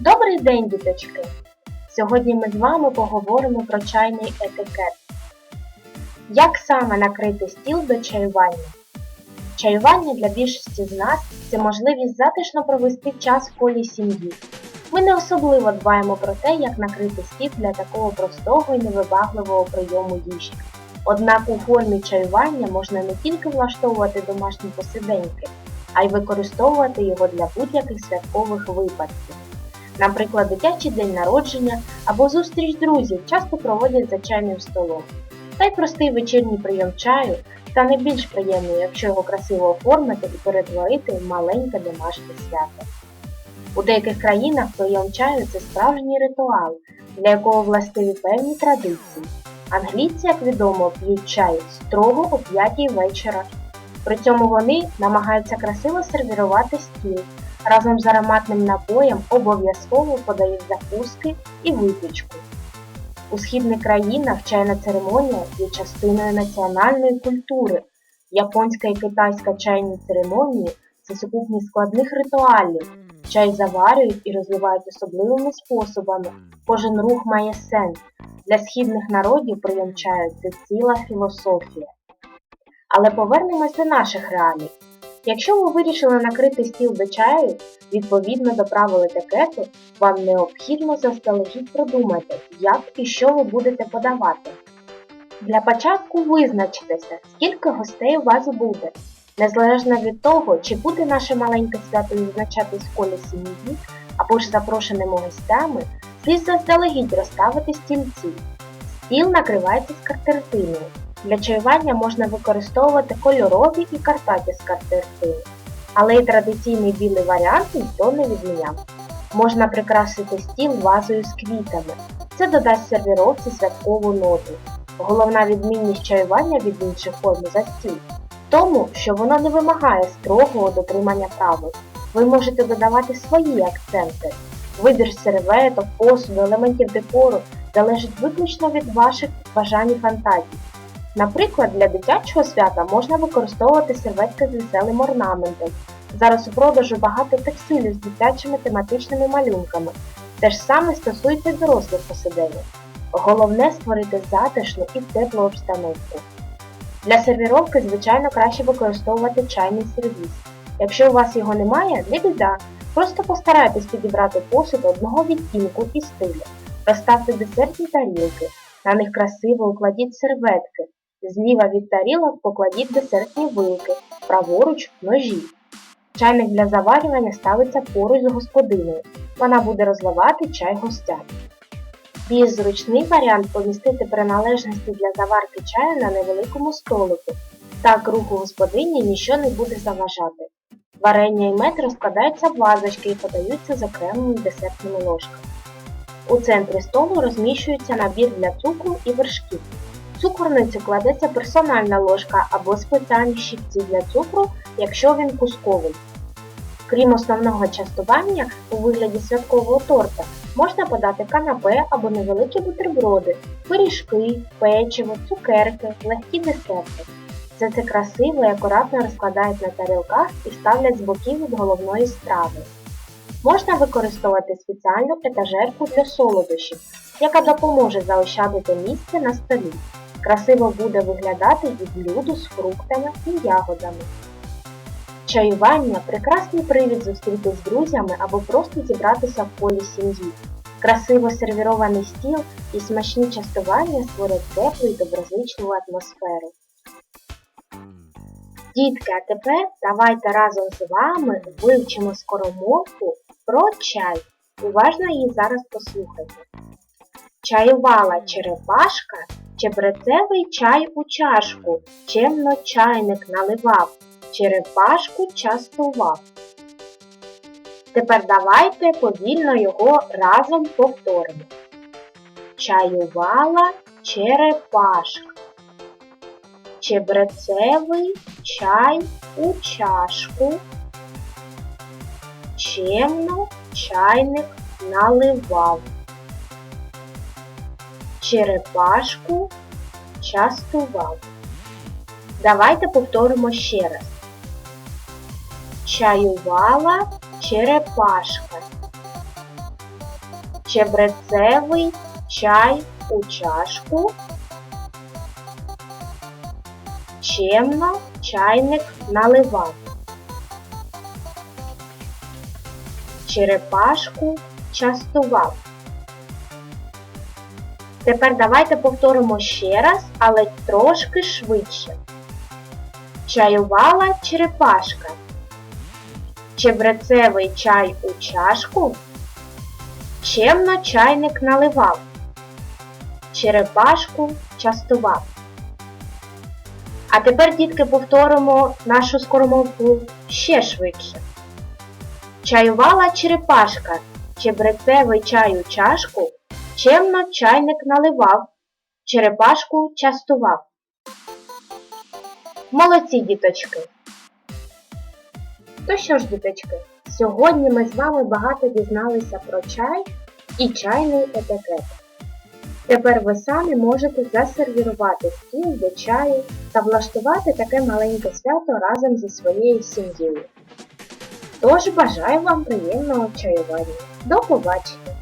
Добрий день, діточки! Сьогодні ми з вами поговоримо про чайний етикет. Як саме накрити стіл до чаювання? Чаювання для більшості з нас це можливість затишно провести час в колі сім'ї. Ми не особливо дбаємо про те, як накрити стіл для такого простого і невибагливого прийому їжі. Однак у формі чаювання можна не тільки влаштовувати домашні посиденьки, а й використовувати його для будь-яких святкових випадків. Наприклад, дитячий день народження або зустріч друзів часто проводять за чайним столом. Та й простий вечірній прийом чаю стане більш приємним, якщо його красиво оформити і перетворити в маленьке домашнє свято. У деяких країнах прийом чаю це справжній ритуал, для якого властиві певні традиції. Англійці, як відомо, п'ють чай строго о 5 вечора. При цьому вони намагаються красиво сервірувати стіл. Разом з ароматним напоєм обов'язково подають закуски і випічку. У східних країнах чайна церемонія є частиною національної культури. Японська і китайська чайні церемонії це сукупність складних ритуалів. Чай заварюють і розливають особливими способами. Кожен рух має сенс. Для східних народів прийом чаю це ціла філософія. Але повернемось до наших реалій. Якщо ви вирішили накрити стіл до чаю, відповідно до правил етикету, вам необхідно заздалегідь продумати, як і що ви будете подавати. Для початку визначтеся, скільки гостей у вас буде. Незалежно від того, чи буде наше маленьке свято відзначатись в колі сім'ї або ж запрошеними гостями, слід заздалегідь розставити стільці. Стіл накривається скатертиною. Для чаювання можна використовувати кольорові і карпаті скатертини, але й традиційний білий варіант ніхто не відміняв. Можна прикрасити стіл вазою з квітами. Це додасть сервіровці святкову ноту. Головна відмінність чаювання від інших форм за стіл в тому, що воно не вимагає строгого дотримання правил. Ви можете додавати свої акценти. Вибір серветок, посуду, елементів декору залежить виключно від ваших бажань і фантазій. Наприклад, для дитячого свята можна використовувати серветки з веселим орнаментом. Зараз у продажу багато текстилів з дитячими тематичними малюнками. Те ж саме стосується дорослих посиденьок. Головне створити затишну і теплу обстановку. Для сервіровки, звичайно, краще використовувати чайний сервіс. Якщо у вас його немає, не біда. Просто постарайтесь підібрати посуд одного відтінку і стилю. Розставте десертні тарілки. На них красиво укладіть серветки. Зліва від тарілок покладіть десертні вилки, праворуч ножі. Чайник для заварювання ставиться поруч з господиною. Вона буде розливати чай гостям. Більш зручний варіант помістити приналежності для заварки чаю на невеликому столику. Так руху господині нічого не буде заважати. Варення і мед розкладаються в вазочки і подаються з окремими десертними ложками. У центрі столу розміщується набір для цукру і вершків. В цукорницю кладеться персональна ложка або спеціальні щипці для цукру, якщо він кусковий. Крім основного частування у вигляді святкового торта, можна подати канапе або невеликі бутерброди, пиріжки, печиво, цукерки, легкі десерти. Все це красиво і акуратно розкладають на тарілках і ставлять з боків від головної страви. Можна використовувати спеціальну етажерку для солодощів, яка допоможе заощадити місце на столі. Красиво буде виглядати і блюдо з фруктами і ягодами. Чаювання прекрасний привід зустрітись з друзями або просто зібратися в колі сім'ї. Красиво сервірований стіл і смачні частування створять теплу і доброзичливу атмосферу. Дітки, а тепер давайте разом з вами вивчимо скоромовку про чай. Уважно її зараз послухайте. Чаювала черепашка, чебрецевий чай у чашку, чемно чайник наливав, черепашку частував. Тепер давайте повільно його разом повторимо. Чаювала черепашка. Чебрецевий чай у чашку. Чемно чайник наливав. Черепашку частував. Давайте повторимо ще раз. Чаювала черепашка. чебрецевий чай у чашку. Чемно чайник наливав. Черепашку частував. Тепер давайте повторимо ще раз, але трошки швидше. Чаювала черепашка. Чебрецевий чай у чашку. Чемно чайник наливав. Черепашку частував. А тепер, дітки, повторимо нашу скоромовку ще швидше. Чаювала черепашка, чебрецевий чай у чашку, чемно чайник наливав, черепашку частував. Молодці, діточки! То що ж, діточки, сьогодні ми з вами багато дізналися про чай і чайний етикет. Тепер ви самі можете засервірувати стіл до чаю та влаштувати таке маленьке свято разом зі своєю сім'єю. Тож бажаю вам приємного чаювання. До побачення!